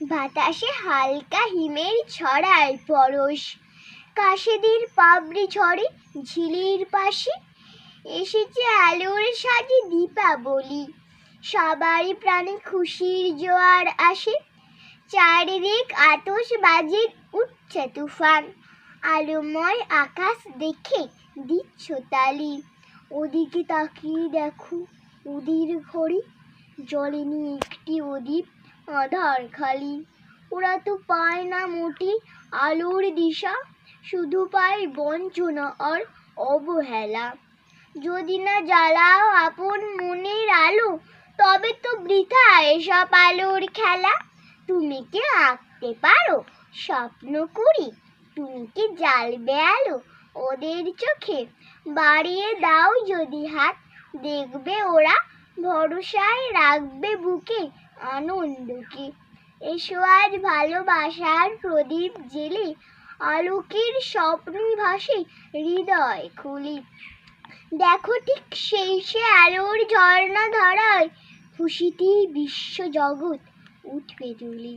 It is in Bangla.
বাতাসে হালকা হিমের ছড়ায় পরশ। কাশেদের পাবড়ি ঝরে ঝিলির পাশে এসেছে আলোর সাজে দীপাবলি। সবারই প্রাণে খুশির জোয়ার আসে। চারিদিক আতশ বাজে উঠছে তুফান। আলোময় আকাশ দেখে দিচ্ছ তালি। ওদিকে তাকিয়ে দেখো ওদের ঘরে জ্বলেনি একটি ওদীপ আধার খালি। ওরা তো পায় না মোটি আলোর দিশা, শুধু পায় বঞ্চনা আর অবহেলা। যদি না জ্বালাও আপন মনের আলো, তবে তো বৃথা এসব আলোর খেলা। তুমি কি আঁকতে পারো স্বপ্ন করি? তুমি কি জ্বালবে আলো ওদের চোখে? বাড়িয়ে দাও যদি হাত, দেখবে ওরা, ভরসায় রাখবে বুকে। আনন্দকে। এসো আজ ভালোবাসার প্রদীপ জেলে আলোকের স্বপ্নই ভাসে হৃদয় খুলি। দেখো ঠিক সেই সে আলোর ঝর্ণা ধরায় খুশিতেই বিশ্ব জগৎ উঠবে তুলি